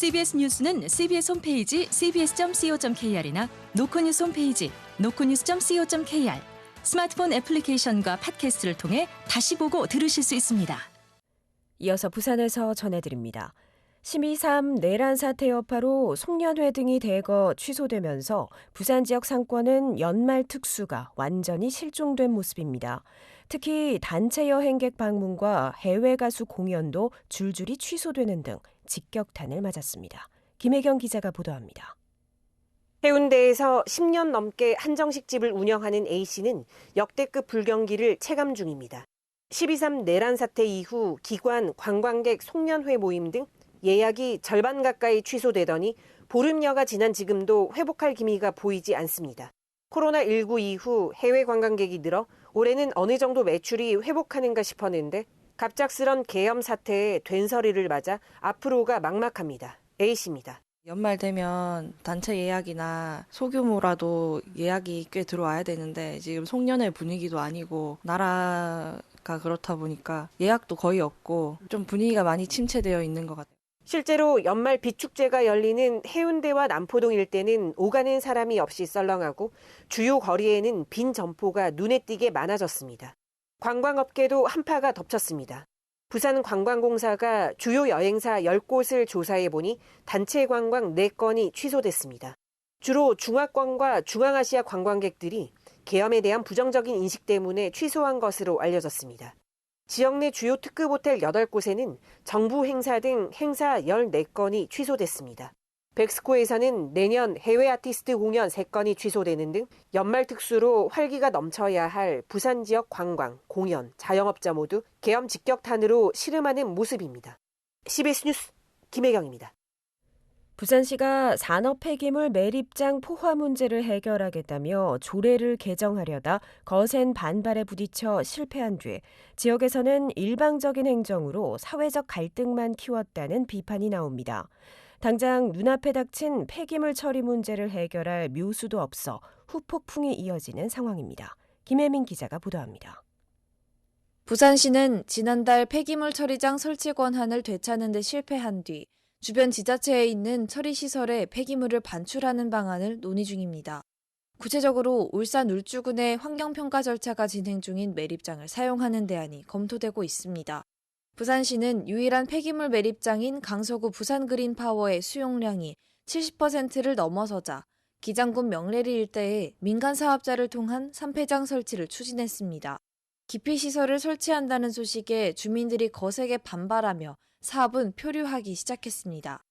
CBS 뉴스는 CBS 홈페이지 cbs.co.kr이나 노코뉴스 홈페이지 노코뉴스.co.kr 스마트폰 애플리케이션과 팟캐스트를 통해 다시 보고 들으실 수 있습니다. 이어서 부산에서 전해드립니다. 12.3 내란 사태 여파로 송년회 등이 대거 취소되면서 부산 지역 상권은 연말 특수가 완전히 실종된 모습입니다. 특히 단체 여행객 방문과 해외 가수 공연도 줄줄이 취소되는 등 직격탄을 맞았습니다. 김혜경 기자가 보도합니다. 해운대에서 10년 넘게 한정식 집을 운영하는 A씨는 역대급 불경기를 체감 중입니다. 12.3 내란 사태 이후 기관, 관광객 송년회 모임 등 예약이 절반 가까이 취소되더니 보름여가 지난 지금도 회복할 기미가 보이지 않습니다. 코로나19 이후 해외 관광객이 늘어 올해는 어느 정도 매출이 회복하는가 싶었는데 갑작스런 계엄 사태에 된서리를 맞아 앞으로가 막막합니다. A씨입니다. 연말 되면 단체 예약이나 소규모라도 예약이 꽤 들어와야 되는데 지금 송년회 분위기도 아니고 나라가 그렇다 보니까 예약도 거의 없고 좀 분위기가 많이 침체되어 있는 것 같아요. 실제로 연말 비축제가 열리는 해운대와 남포동 일대는 오가는 사람이 없이 썰렁하고 주요 거리에는 빈 점포가 눈에 띄게 많아졌습니다. 관광업계도 한파가 덮쳤습니다. 부산관광공사가 주요 여행사 10곳을 조사해 보니 단체 관광 4건이 취소됐습니다. 주로 중화권과 중앙아시아 관광객들이 계엄에 대한 부정적인 인식 때문에 취소한 것으로 알려졌습니다. 지역 내 주요 특급 호텔 8곳에는 정부 행사 등 행사 14건이 취소됐습니다. 백스코 에서는 내년 해외 아티스트 공연 3건이 취소되는 등 연말 특수로 활기가 넘쳐야 할 부산 지역 관광, 공연, 자영업자 모두 계엄 직격탄으로 시름하는 모습입니다. CBS 뉴스 김혜경입니다. 부산시가 산업 폐기물 매립장 포화 문제를 해결하겠다며 조례를 개정하려다 거센 반발에 부딪혀 실패한 뒤 지역에서는 일방적인 행정으로 사회적 갈등만 키웠다는 비판이 나옵니다. 당장 눈앞에 닥친 폐기물 처리 문제를 해결할 묘수도 없어 후폭풍이 이어지는 상황입니다. 김혜민 기자가 보도합니다. 부산시는 지난달 폐기물 처리장 설치 권한을 되찾는 데 실패한 뒤 주변 지자체에 있는 처리시설에 폐기물을 반출하는 방안을 논의 중입니다. 구체적으로 울산 울주군의 환경평가 절차가 진행 중인 매립장을 사용하는 대안이 검토되고 있습니다. 부산시는 유일한 폐기물 매립장인 강서구 부산그린파워의 수용량이 70%를 넘어서자 기장군 명래리 일대에 민간 사업자를 통한 산폐장 설치를 추진했습니다. 기피시설을 설치한다는 소식에 주민들이 거세게 반발하며 사업은 표류하기 시작했습니다.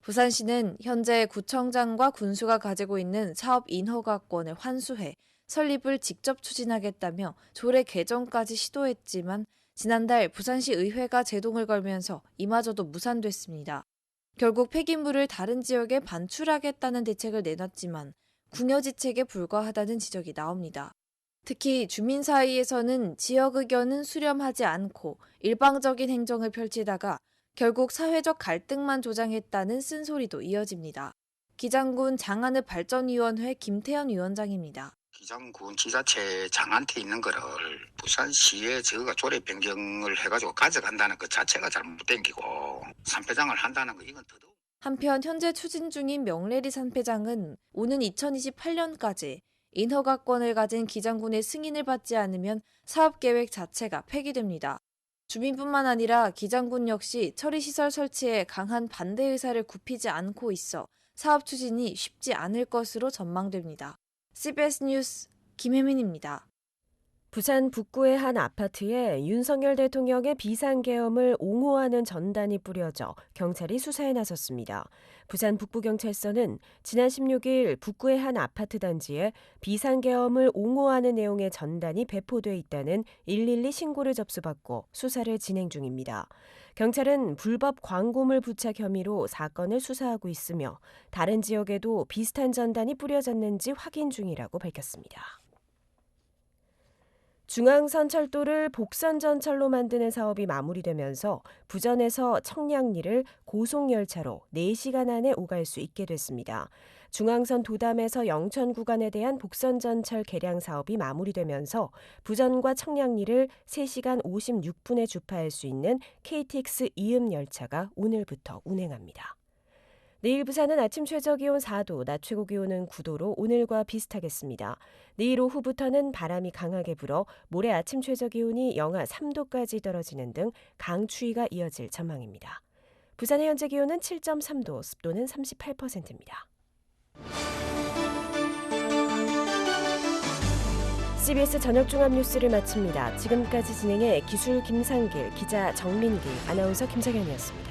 부산시는 현재 구청장과 군수가 가지고 있는 사업 인허가권을 환수해 설립을 직접 추진하겠다며 조례 개정까지 시도했지만 지난달 부산시 의회가 제동을 걸면서 이마저도 무산됐습니다. 결국 폐기물을 다른 지역에 반출하겠다는 대책을 내놨지만 궁여지책에 불과하다는 지적이 나옵니다. 특히 주민 사이에서는 지역 의견은 수렴하지 않고 일방적인 행정을 펼치다가 결국 사회적 갈등만 조장했다는 쓴소리도 이어집니다. 기장군 장안읍 발전위원회 김태현 위원장입니다. 기장군 지자체 장한테 있는 거를 부산시에 저가 조례 변경을 해가지고 가져간다는 것 자체가 잘못된 기고 산패장을 한다는 거 이건 더더욱 한편 현재 추진 중인 명래리 산패장은 오는 2028년까지 인허가권을 가진 기장군의 승인을 받지 않으면 사업 계획 자체가 폐기됩니다. 주민뿐만 아니라 기장군 역시 처리시설 설치에 강한 반대 의사를 굽히지 않고 있어 사업 추진이 쉽지 않을 것으로 전망됩니다. CBS 뉴스 김혜민입니다. 부산 북구의 한 아파트에 윤석열 대통령의 비상계엄을 옹호하는 전단이 뿌려져 경찰이 수사에 나섰습니다. 부산 북부경찰서는 지난 16일 북구의 한 아파트 단지에 비상계엄을 옹호하는 내용의 전단이 배포돼 있다는 112 신고를 접수받고 수사를 진행 중입니다. 경찰은 불법 광고물 부착 혐의로 사건을 수사하고 있으며 다른 지역에도 비슷한 전단이 뿌려졌는지 확인 중이라고 밝혔습니다. 중앙선 철도를 복선 전철로 만드는 사업이 마무리되면서 부전에서 청량리를 고속열차로 4시간 안에 오갈 수 있게 됐습니다. 중앙선 도담에서 영천 구간에 대한 복선 전철 개량 사업이 마무리되면서 부전과 청량리를 3시간 56분에 주파할 수 있는 KTX 이음 열차가 오늘부터 운행합니다. 내일 부산은 아침 최저 기온 4도, 낮 최고 기온은 9도로 오늘과 비슷하겠습니다. 내일 오후부터는 바람이 강하게 불어 모레 아침 최저 기온이 영하 3도까지 떨어지는 등 강추위가 이어질 전망입니다. 부산의 현재 기온은 7.3도, 습도는 38%입니다. CBS 저녁 종합 뉴스를 마칩니다. 지금까지 진행해 기술 김상길, 기자 정민기, 아나운서 김성현이었습니다.